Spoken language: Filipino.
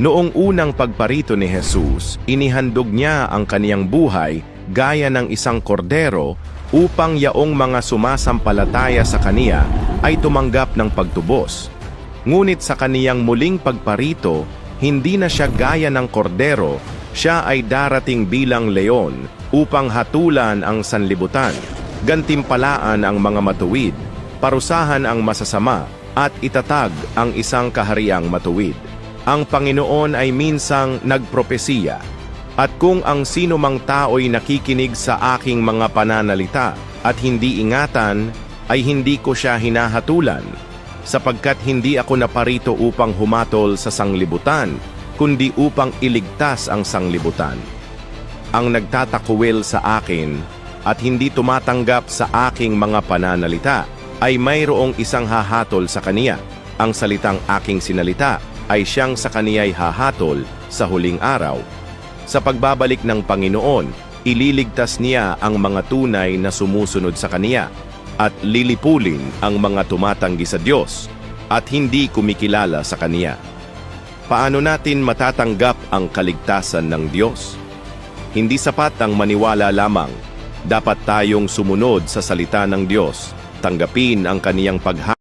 Noong unang pagparito ni Jesus, inihandog niya ang kaniyang buhay gaya ng isang kordero upang yaong mga sumasampalataya sa kaniya ay tumanggap ng pagtubos. Ngunit sa kaniyang muling pagparito, hindi na siya gaya ng kordero, siya ay darating bilang leon upang hatulan ang sanlibutan, gantimpalaan ang mga matuwid, parusahan ang masasama, at itatag ang isang kahariang matuwid. Ang Panginoon ay minsang nagpropesiya, at kung ang sino mang tao'y nakikinig sa aking mga pananalita at hindi ingatan, ay hindi ko siya hinahatulan, sapagkat hindi ako naparito upang humatol sa sanglibutan, kundi upang iligtas ang sanglibutan. Ang nagtatakwil sa akin at hindi tumatanggap sa aking mga pananalita ay mayroong isang hahatol sa kaniya. Ang salitang aking sinalita ay siyang sa kaniya'y hahatol sa huling araw. Sa pagbabalik ng Panginoon, ililigtas niya ang mga tunay na sumusunod sa kaniya at lilipulin ang mga tumatanggi sa Diyos at hindi kumikilala sa kaniya. Paano natin matatanggap ang kaligtasan ng Diyos? Hindi sapat ang maniwala lamang. Dapat tayong sumunod sa salita ng Diyos, tanggapin ang kaniyang pagha